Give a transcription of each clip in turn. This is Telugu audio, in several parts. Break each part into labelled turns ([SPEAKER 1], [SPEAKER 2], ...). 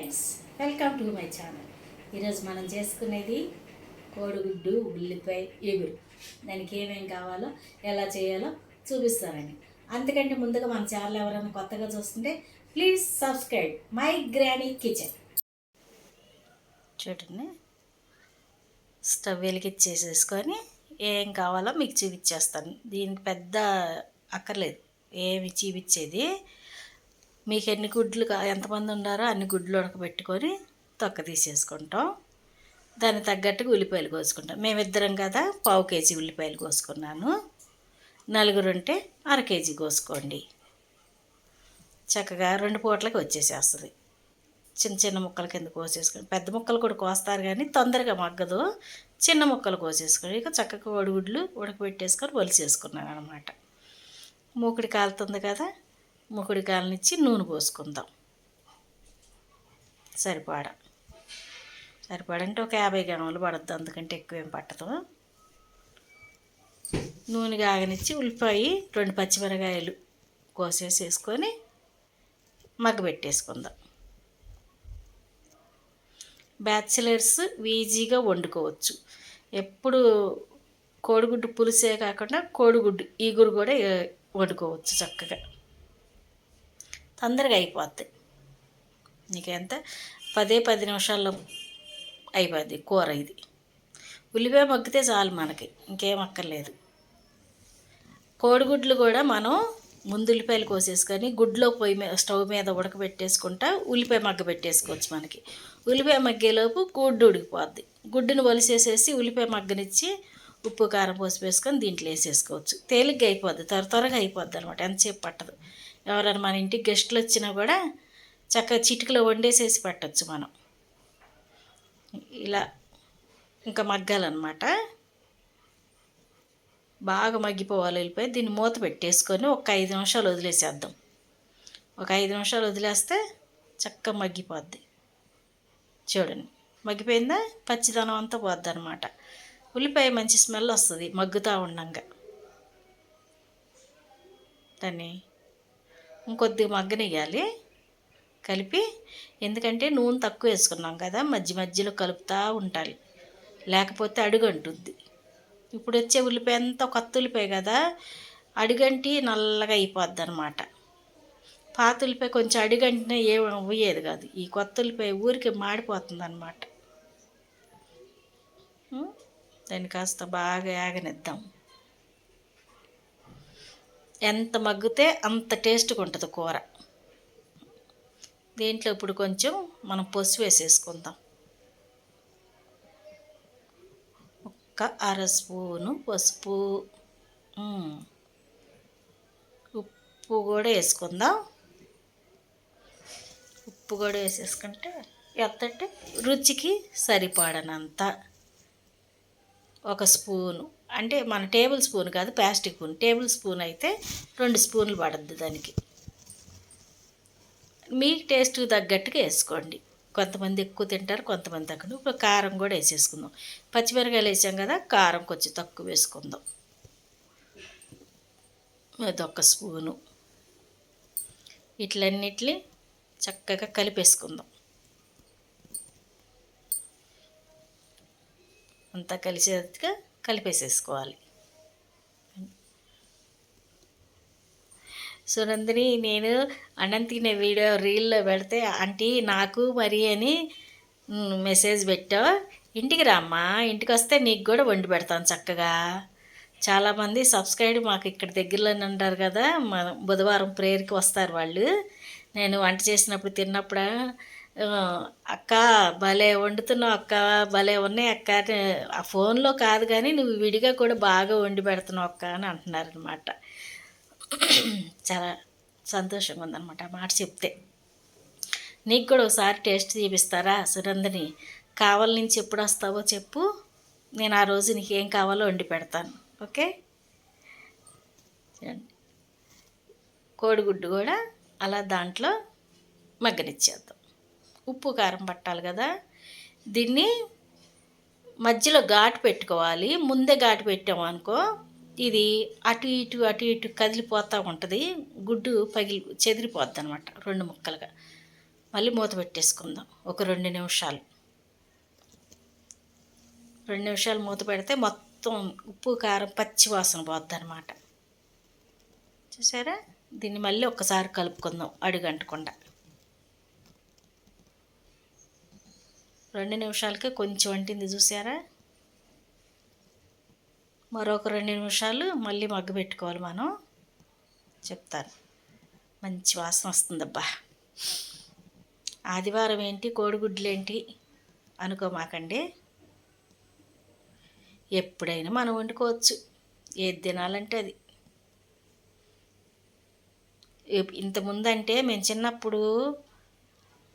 [SPEAKER 1] Friends welcome to my channel. ఈరోజు మనం చేసుకునేది కోడిగుడ్డు ఉల్లిపాయ ఎగురు. దానికి ఏమేం కావాలో ఎలా చేయాలో చూపిస్తానండి. అంతకంటే ముందుగా మన ఛానల్ ఎవరైనా కొత్తగా చూస్తుంటే please subscribe my granny kitchen. చూడండి. స్టవ్ వెలిగించేసేసుకొని ఏం కావాలో మీకు చూపించేస్తాను. దీనికి పెద్ద అక్కర్లేదు. ఏమి చూపించేది? మీకు ఎన్ని గుడ్లు ఎంతమంది ఉన్నారో అన్ని గుడ్లు ఉడకబెట్టుకొని తొక్క తీసేసుకుంటాం. దానికి తగ్గట్టుగా ఉల్లిపాయలు కోసుకుంటాం. మేమిద్దరం కదా పావు కేజీ ఉల్లిపాయలు కోసుకున్నాను. నలుగురు ఉంటే అర కేజీ కోసుకోండి. చక్కగా రెండు పూటలకి వచ్చేసేస్తుంది. చిన్న చిన్న ముక్కల కింద కోసేసుకొని పెద్ద ముక్కలు కూడా కోస్తారు కానీ తొందరగా మగ్గదు. చిన్న ముక్కలు కోసేసుకొని ఇక చక్కగా ఒడిగుడ్లు ఉడకబెట్టేసుకొని వలిసేసుకున్నాను అనమాట మూకుడి కాలుతుంది కదా ముకుడికాయలనిచ్చి నూనె పోసుకుందాం. సరిపడ. సరిపడంటే ఒక యాభై గ్రాములు పడద్దు అందుకంటే ఎక్కువేం పట్టదు. నూనె కాగనిచ్చి ఉల్లిపాయ రెండు పచ్చిమిరకాయలు కోసేసి వేసుకొని మగ్గబెట్టేసుకుందాం బ్యాచిలర్స్ ఈజీగా వండుకోవచ్చు. ఎప్పుడు కోడిగుడ్డు పులుసే కాకుండా కోడిగుడ్డు ఈగురు కూడా వండుకోవచ్చు చక్కగా. తొందరగా అయిపోద్ది. నీకెంత? పదే పది నిమిషాల్లో అయిపోద్ది కూర ఇది. ఉల్లిపాయ మగ్గితే చాలు మనకి ఇంకేం అక్కర్లేదు. కోడిగుడ్లు కూడా మనం ముందు ఉల్లిపాయలు కోసేసుకొని గుడ్లో పొయ్యి మీద స్టవ్ మీద ఉడకబెట్టేసుకుంటా ఉల్లిపాయ మగ్గ పెట్టేసుకోవచ్చు మనకి. ఉల్లిపాయ మగ్గేలోపు గుడ్డు ఉడికిపోద్ది. గుడ్డును వలిసేసేసి ఉల్లిపాయ మగ్గనిచ్చి ఉప్పు కారం పోసి వేసుకొని దీంట్లో వేసేసుకోవచ్చు. తేలిగ్గా అయిపోద్ది త్వర త్వరగా అయిపోద్ది అనమాట ఎంతసేపు పట్టదు. ఎవరైనా మన ఇంటికి గెస్టులు వచ్చినా కూడా చక్కగా చిటికలో వండేసేసి పెట్టచ్చు మనం. ఇలా ఇంకా మగ్గాలన్నమాట. బాగా మగ్గిపోవాలి వెళ్ళిపోయి దీన్ని మూత పెట్టేసుకొని ఒక ఐదు నిమిషాలు వదిలేసేద్దాం. ఒక ఐదు నిమిషాలు వదిలేస్తే చక్కగా మగ్గిపోద్ది. చూడండి మగ్గిపోయిందా? పచ్చిదనం అంతా పోద్ది అనమాట ఉల్లిపాయ మంచి స్మెల్ వస్తుంది మగ్గుతూ ఉండంగా. దాన్ని ఇంకొద్దిగా మగ్గనియ్యాలి కలిపి ఎందుకంటే నూనె తక్కువ వేసుకున్నాం కదా మధ్య మధ్యలో కలుపుతూ ఉండాలి. లేకపోతే అడుగంటుద్ది ఇప్పుడు వచ్చే ఉల్లిపాయ అంతా కొత్త ఉల్లిపాయ కదా అడుగంటి నల్లగా అయిపోద్ది అనమాట పాత ఉల్లిపాయ కొంచెం అడుగంటినా ఏ అయ్యేది కాదు. ఈ కొత్త ఉల్లిపాయ ఊరికి మాడిపోతుంది అనమాట దాన్ని కాస్త బాగా యాగనిద్దాం ఎంత మగ్గితే అంత టేస్ట్గా ఉంటుంది కూర. దీంట్లో ఇప్పుడు కొంచెం మనం పసుపు వేసేసుకుందాం. ఒక్క అర స్పూను పసుపు. ఉప్పు కూడా వేసుకుందాం. ఉప్పు కూడా వేసేసుకుంటే ఎంతంటే రుచికి సరిపడనంత. ఒక స్పూను అంటే మన టేబుల్ స్పూన్ కాదు ప్లాస్టిక్ స్పూన్. టేబుల్ స్పూన్ అయితే రెండు స్పూన్లు పడద్దు దానికి. మీ టేస్ట్ తగ్గట్టుగా వేసుకోండి. కొంతమంది ఎక్కువ తింటారు కొంతమంది తక్కువ ఇప్పుడు కారం కూడా వేసేసుకుందాం. పచ్చిమిరకాయలు వేసాం కదా కారం కొంచెం తక్కువ వేసుకుందాం. అదొక స్పూను. ఇట్లన్నిటిని చక్కగా కలిపేసుకుందాం. అంతా కలిసేట్టుగా కలిపేసేసుకోవాలి. సునందిని నేను అన్నం తినే వీడియో రీల్లో పెడితే ఆంటీ నాకు మరి అని మెసేజ్ పెట్టావు. ఇంటికి రామ్మా. ఇంటికి వస్తే నీకు కూడా వండి పెడతాను చక్కగా. చాలామంది సబ్స్క్రైబ్ మాకు ఇక్కడ దగ్గరలోనే ఉంటారు కదా మన బుధవారం ప్రేయర్కి వస్తారు వాళ్ళు. నేను వంట చేసినప్పుడు తిన్నప్పుడు అక్క భలే వండుతున్నావు అక్క భలే ఉన్నాయి అక్క ఆ ఫోన్లో కాదు కానీ నువ్వు విడిగా కూడా బాగా వండి పెడుతున్నావు అక్క అని అంటున్నారు అనమాట చాలా సంతోషంగా ఉందన్నమాట ఆ మాట చెప్తే. నీకు కూడా ఒకసారి టేస్ట్ చూపిస్తారా సునందని? కావాల నుంచి ఎప్పుడు వస్తావో చెప్పు. నేను ఆ రోజు నీకు ఏం కావాలో వండి పెడతాను. ఓకే? కోడిగుడ్డు కూడా అలా దాంట్లో మగ్గనిచ్చేద్దాం. ఉప్పు కారం పట్టాలి కదా. దీన్ని మధ్యలో ఘాటు పెట్టుకోవాలి. ముందే ఘాటు పెట్టాము అనుకో ఇది అటు ఇటు అటు ఇటు కదిలిపోతూ ఉంటుంది. గుడ్డు పగిలి చెదిరిపోద్ది అనమాట రెండు ముక్కలుగా. మళ్ళీ మూత పెట్టేసుకుందాం. ఒక రెండు నిమిషాలు. రెండు నిమిషాలు మూత పెడితే మొత్తం ఉప్పు కారం పచ్చి వాసన పోద్ది అనమాట చూసారా? దీన్ని మళ్ళీ ఒక్కసారి కలుపుకుందాం అడుగంటకుండా. రెండు నిమిషాలకి కొంచెం వంటింది చూసారా? మరొక రెండు నిమిషాలు మళ్ళీ మగ్గు పెట్టుకోవాలి మనం. చెప్తాను. మంచి వాసన వస్తుందబ్బా. ఆదివారం ఏంటి కోడిగుడ్లు ఏంటి అనుకోమాకండి. ఎప్పుడైనా మనం వండుకోవచ్చు. ఏది తినాలంటే అది. ఇంతకుముందంటే మేము చిన్నప్పుడు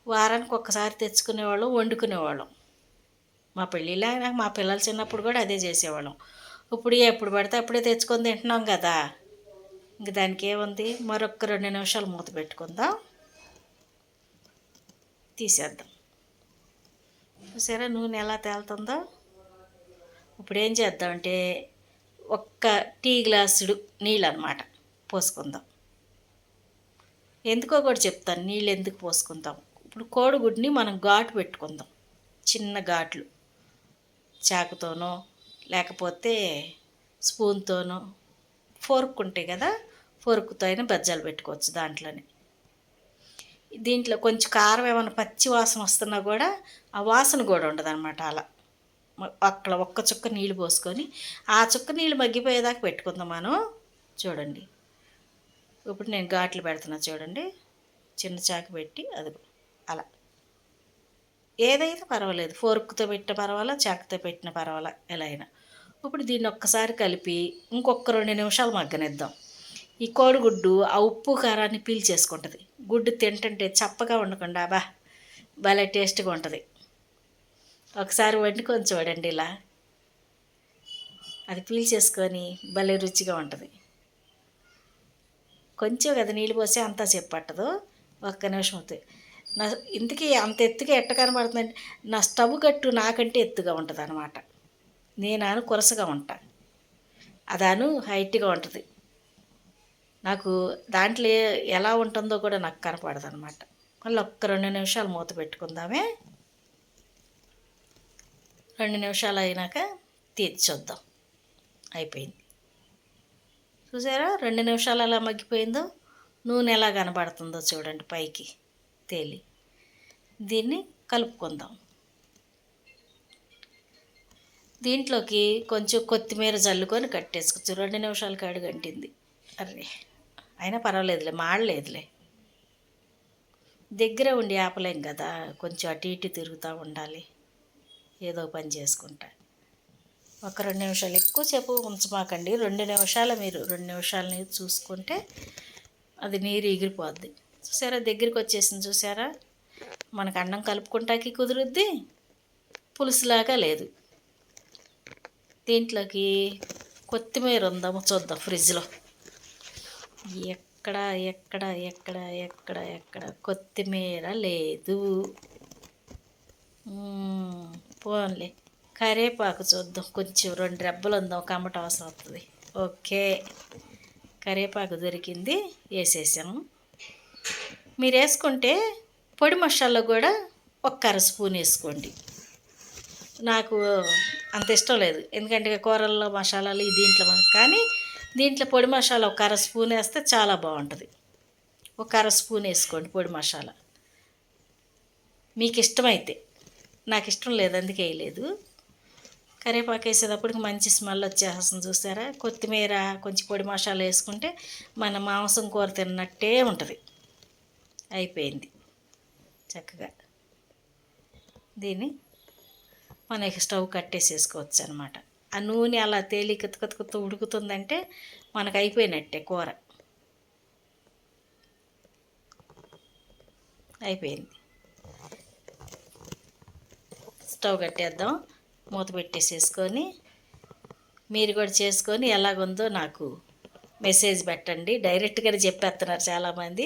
[SPEAKER 1] వారానికి ఒక్కసారి తెచ్చుకునేవాళ్ళం వండుకునేవాళ్ళం. మా పెళ్ళిలో మా పిల్లలు చిన్నప్పుడు కూడా అదే చేసేవాళ్ళం. ఇప్పుడు ఎప్పుడు పడితే అప్పుడే తెచ్చుకొని తింటున్నాం కదా. ఇంక దానికి ఏముంది? మరొక రెండు నిమిషాలు మూత పెట్టుకుందాం. తీసేద్దాం. చూసారా నూనె ఎలా తేలుతుందో? ఇప్పుడు ఏం చేద్దామంటే ఒక్క టీ గ్లాసుడు నీళ్ళు అనమాట పోసుకుందాం. ఎందుకో కూడా చెప్తాను నీళ్ళు ఎందుకు పోసుకుంటాం ఇప్పుడు కోడిగుడ్ని మనం ఘాటు పెట్టుకుందాం. చిన్న ఘాట్లు. చాకుతోనో లేకపోతే స్పూన్తోనో ఫోర్క్ ఉంటాయి కదా ఫోర్క్తో అయినా బజ్జాలు పెట్టుకోవచ్చు దాంట్లోనే. దీంట్లో కొంచెం కారం ఏమైనా పచ్చి వాసన వస్తున్నా కూడా ఆ వాసన కూడా ఉండదు అనమాట అలా. అక్కడ ఒక్క చుక్క నీళ్ళు పోసుకొని ఆ చుక్క నీళ్ళు మగ్గిపోయేదాకా పెట్టుకుందాం మనం. చూడండి. ఇప్పుడు నేను ఘాట్లు పెడుతున్నా చూడండి. చిన్న చాకు పెట్టి అది అలా. ఏదైతే పర్వాలేదు. ఫోర్క్తో పెట్టిన పర్వాలా చాకుతో పెట్టిన పర్వాలా ఎలా అయినా. ఇప్పుడు దీన్ని ఒక్కసారి కలిపి ఇంకొక రెండు నిమిషాలు మగ్గనిద్దాం. ఈ కోడిగుడ్డు ఆ ఉప్పు కారాన్ని పీల్చేసుకుంటుంది గుడ్డు తింటుంటే చప్పగా ఉండకుండా బా భలే టేస్ట్గా ఉంటుంది. ఒకసారి వండుకొని చూడండి ఇలా. అది పీల్చేసుకొని భలే రుచిగా ఉంటుంది. కొంచెం కదా నీళ్ళు పోసి అంతా చెప్పట్టదు ఒక్క నిమిషం అవుతుంది నా ఇంతకీ అంత ఎత్తుగా ఎట్ట కనబడుతుందంటే నా స్టవ్ గట్టు నాకంటే ఎత్తుగా ఉంటుంది అనమాట నేనాను కొరసగా ఉంటా. అదాను హైట్గా ఉంటుంది. నాకు దాంట్లో ఎలా ఉంటుందో కూడా నాకు కనపడదు అనమాట మళ్ళీ ఒక్క రెండు నిమిషాలు మూత పెట్టుకుందామే. రెండు నిమిషాలు అయినాక తీర్చి చూద్దాం. అయిపోయింది. చూసారా? రెండు నిమిషాలు ఎలా మగ్గిపోయిందో? నూనె ఎలా కనబడుతుందో చూడండి పైకి. తేలి. దీన్ని కలుపుకుందాం. దీంట్లోకి కొంచెం కొత్తిమీర చల్లుకొని కట్టేసుకోవచ్చు రెండు నిమిషాలు కాడు గంటింది. అరే అయినా పర్వాలేదులే మాడలేదులే. దగ్గర ఉండి ఆపలేం కదా కొంచెం అటు ఇటు తిరుగుతూ ఉండాలి. ఏదో పని చేసుకుంటా. ఒక రెండు నిమిషాలు ఎక్కువసేపు ఉంచమాకండి. రెండు నిమిషాలు మీరు రెండు నిమిషాలని చూసుకుంటే అది నీరు ఎగిరిపోద్ది. చూసారా? దగ్గరికి వచ్చేసింది చూసారా? మనకు అన్నం కలుపుకుంటాకి కుదురుద్ది పులుసులాగా లేదు. దీంట్లోకి కొత్తిమీర ఉందాము చూద్దాం ఫ్రిడ్జ్లో. ఎక్కడ ఎక్కడ ఎక్కడ ఎక్కడ ఎక్కడ కొత్తిమీర లేదు. పోన్లే. కరేపాకు చూద్దాం. కొంచెం రెండు రెబ్బలు ఉందాం కమ్మట అవసరం అవుతుంది. ఓకే. కరేపాకు దొరికింది వేసేసాము. మీరు వేసుకుంటే పొడి మసాలా కూడా ఒక అర స్పూన్ వేసుకోండి. నాకు అంత ఇష్టం లేదు. ఎందుకంటే కూరల్లో మసాలాలు దీంట్లో కానీ దీంట్లో పొడి మసాలా ఒక అర స్పూన్ వేస్తే చాలా బాగుంటుంది. ఒక అర స్పూన్ వేసుకోండి పొడి మసాలా. మీకు ఇష్టమైతే. నాకు ఇష్టం లేదు అందుకే వేయలేదు. కరివేపాకు వేసేటప్పటికి మంచి స్మెల్ వచ్చేస్తుంది చూసారా? కొత్తిమీర కొంచెం పొడి మసాలా వేసుకుంటే మన మాంసం కూర తిన్నట్టే ఉంటుంది. అయిపోయింది. చక్కగా. దీన్ని మనకి స్టవ్ కట్టేసేసుకోవచ్చు అనమాట ఆ నూనె అలా తేలి కతుకతుకుతూ ఉడుకుతుందంటే మనకు అయిపోయినట్టే కూర. అయిపోయింది. స్టవ్ కట్టేద్దాం. మూత పెట్టేసేసుకొని మీరు కూడా చేసుకొని ఎలాగుందో నాకు మెసేజ్ పెట్టండి. డైరెక్ట్గానే చెప్పేస్తున్నారు చాలామంది.